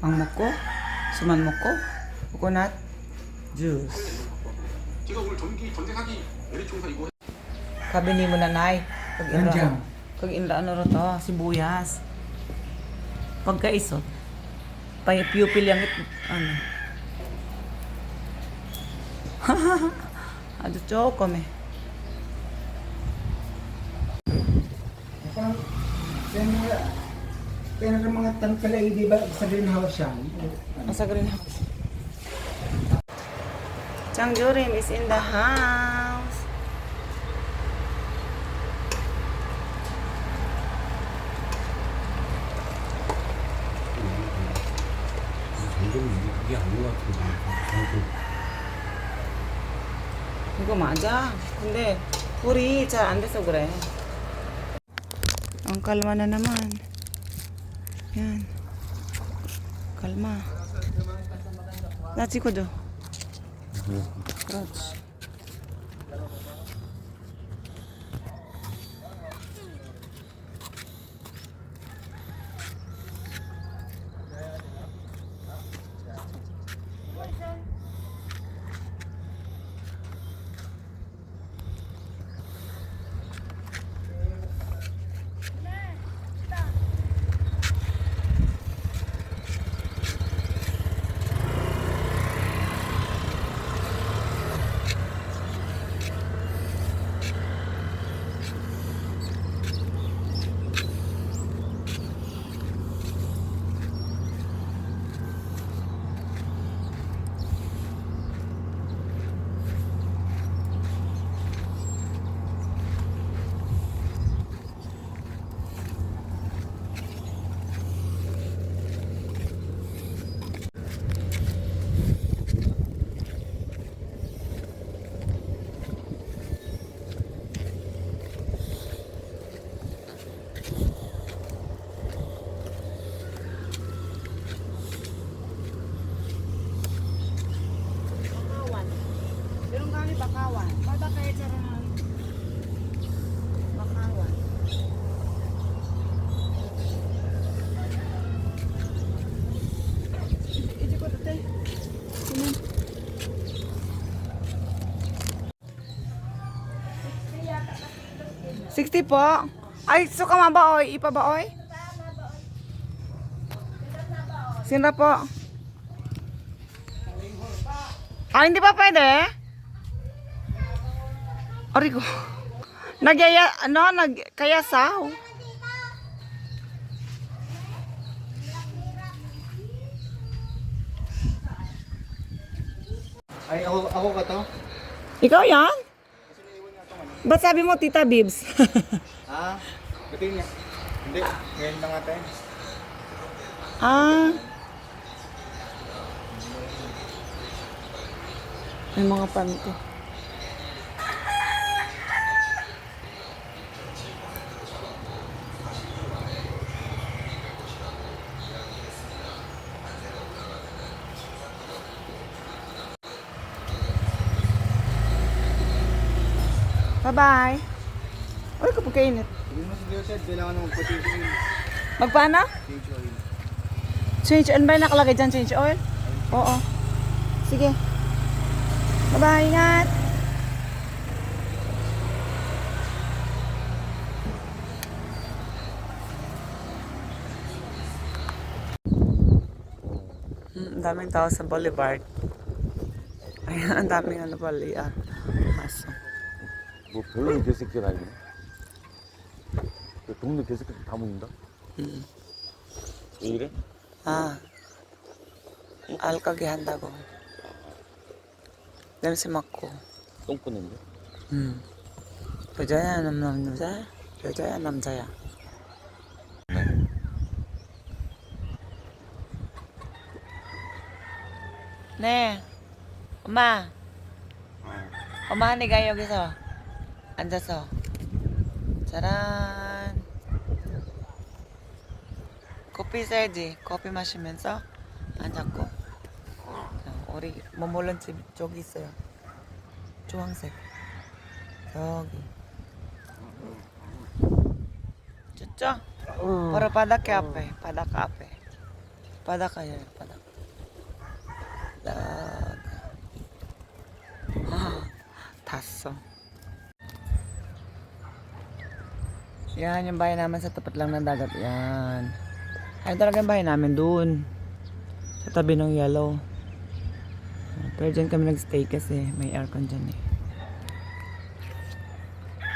먹고 수만 먹고 코코넛 juice. 제가 오늘 전기 전세사기 연립총사 이거 Kabini mo na nay. Pag inra, Nandiyan. pag inra ano ro to, sibuyas. Pagkaisot. Pa pupil yang it, ano. Ado choco me. kaya ng mga tangkalay, di ba, sa greenhouse yan. Nasa greenhouse. Changjurim is in the house. 이게 아닌 것 같은데 이거 맞아. 근데 불이 잘 안 돼서 그래. Ang kalma na naman. Yan. Kalma. 나 찍 Yan. Kalma. Natsiko do. Crouch. Mhm. 150 po. Ay, suka mabaoy. Ipa baoy? Sinra po. Ay, hindi pa pwede? Origo. Nagyaya, ano, nag, saw. Ay, ako, ako ka to? Ikaw yan? Ba't sabi mo, Tita Bibs? Ah, yun niya? Hindi, ngayon na nga tayo. ah. May mga panty. Bye-bye. Uy, kapag kainit. Mo si Joseph, kailangan ng potato oil. Magpaano? Change oil. Change oil ba yung nakalagay dyan? Change oil? Oo. Sige. Bye-bye. Ingat. Hmm, ang daming tao sa Boulevard. Ayan, ang daming ano pala. 뭐 별로 개새끼가 아니네. 그 동네 개새끼 다 먹는다. 왜 이래? 아, 알까기 한다고. 냄새 맡고. 똥꼬 냄새. 음. 여자야 남, 남자? 여자야 남자야? 네. 엄마. 엄마 한이가 여기서 앉아서. 짜란. 커피 있어야지. 커피 마시면서 앉았고. 자, 우리 머물른 집 저기 있어요. 주황색. 저기. 좋죠? 바로 바닷가 앞에. 바닷가 앞에. kaya, padak. Lag. Ah, taso. Yan, yung bahay namin sa tapat lang ng dagat. Yan. Ayun talaga yung bahay namin dun. Sa tabi ng yellow. Pero dyan kami nagstay kasi may aircon dyan eh.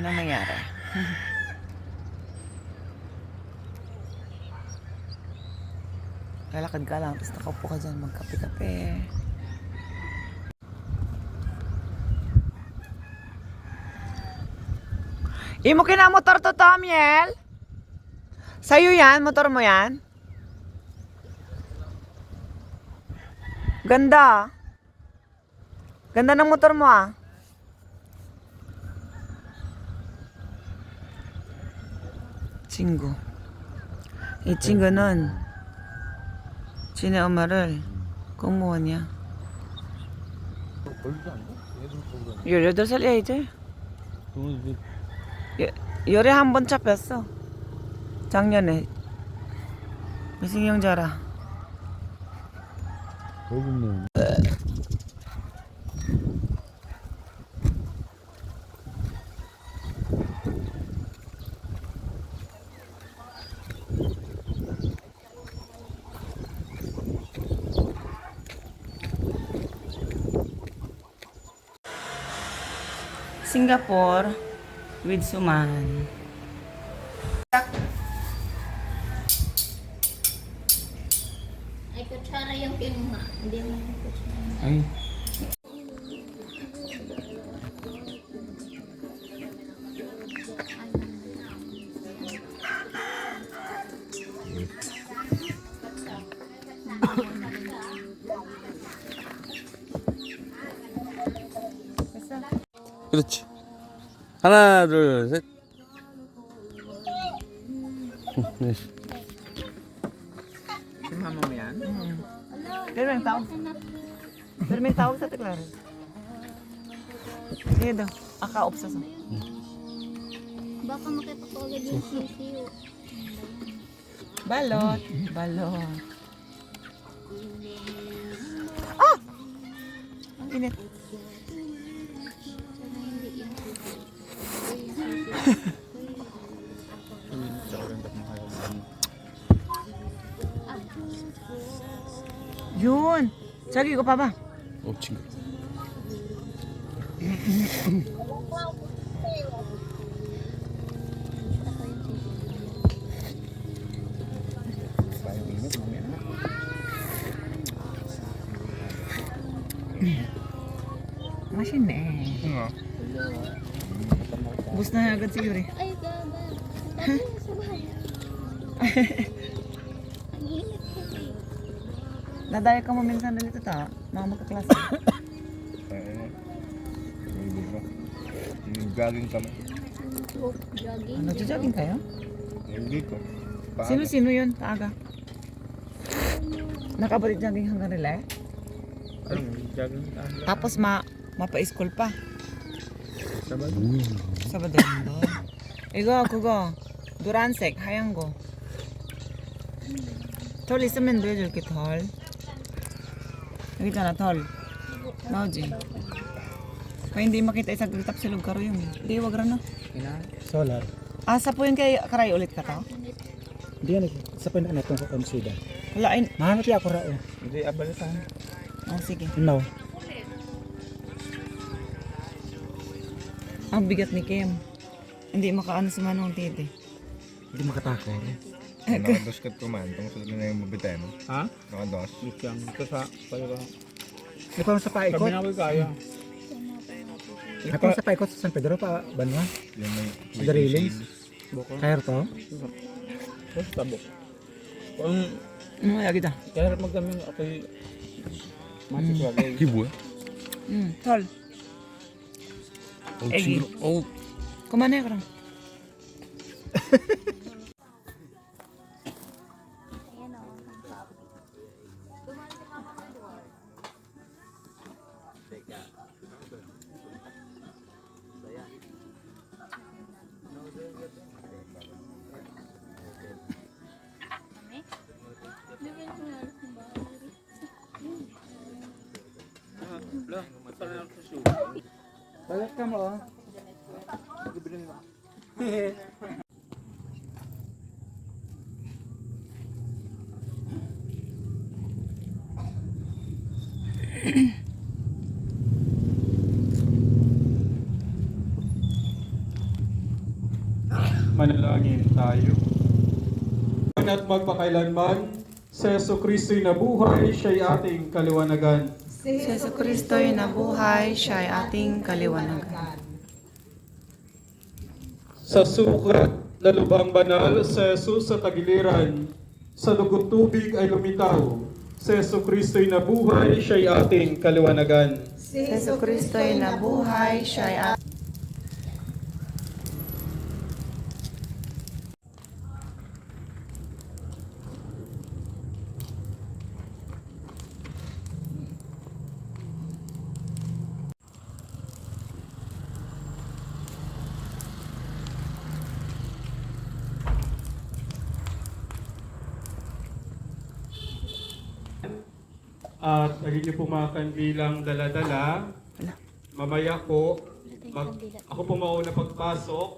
Yun ang nangyari. Lalakad ka lang, tapos nakaupo ka dyan, magkape-kape. Imo kina motor to, Tomiel? Sa'yo yan? Motor mo yan? Ganda. Ganda ng motor mo ah. Chingo. Eh, chingo nun. Sino umaral? Kumuha niya. Yürü de salya eh, ite. Eh. 열에 한 번 잡혔어. 작년에. 미승형자라. 벌금네. Singapore with suman. Ay, kutsara yung kinuha. Hindi mo yung kutsara. Ay. Kılıç. 하나, 둘, 셋. 네. Mama mo yan? Pero may tawag. Pero may tawag sa tiklaro. Sige daw. Aka sa Baka makita ko agad yung sisiyo. Balot. Balot. Ah! Ang init. 윤 저기 이거 봐봐. 어 친구. 맛있네. 무슨 하나 그치 그래 Nadaya ka mo minsan na dito ta. Mga magkaklase. Galing kami. Oh, jogging. Ano, jogging kayo? Hindi ko. Sino-sino yun? Taaga. Nakabalit jogging hanggang nila eh. Anong jogging ka? Tapos ma mapa-school pa. Sabado. Sabado linggo. 이거 그거 노란색 하얀 거. 털 있으면 보여줄게 털. Nakita na, tol. No, Jay. Kaya hindi makita isang gritap silog karo yung. Hindi, wag rin na. Solar. Ah, Asa po yun kay karay ulit ka tao? Hindi ano yan. Sa pa na itong konsida. Wala, ay... Mahanap niya ako rao. Oh. Hindi, abalitan. Ah, sige. No. Ang bigat ni Kim. Hindi makaano si Manong Titi. Hindi makatakay. Eh. Ano, Nakados ka't kumain. Tungkol na yung mabitin. Ha? Nakados. Isang. Ito sa paliwa. Di pa sa paikot? Kami na kaya. Di pa sa paikot sa San Pedro pa banwa? Yung may... Sa Darilings? Kaya to? Sa tabok. Kung... Ano kaya kita? Kaya rin magdami ako'y... Matik mm. wagay. Kibo eh? Hmm, tol. Oh, chingro. Oh. Kumanay ka lang. Balik ka mo, oh. Manalangin tayo. At magpakailanman, sa Yeso Kristo'y nabuhay, siya'y ating kaliwanagan. Si Yesu Kristo'y nabuhay, siya ay ating kaliwanagan. Sa sukat na lubang banal, sa Jesus sa tagiliran, sa dugot tubig ay lumitaw. Sa Yeso Kristo'y nabuhay, siya'y ating kaliwanagan. Si Yesu Kristo'y nabuhay, siya ay ating At lagi niyo pumakan bilang daladala. Mamaya po, mag, ako po mauna pagpasok.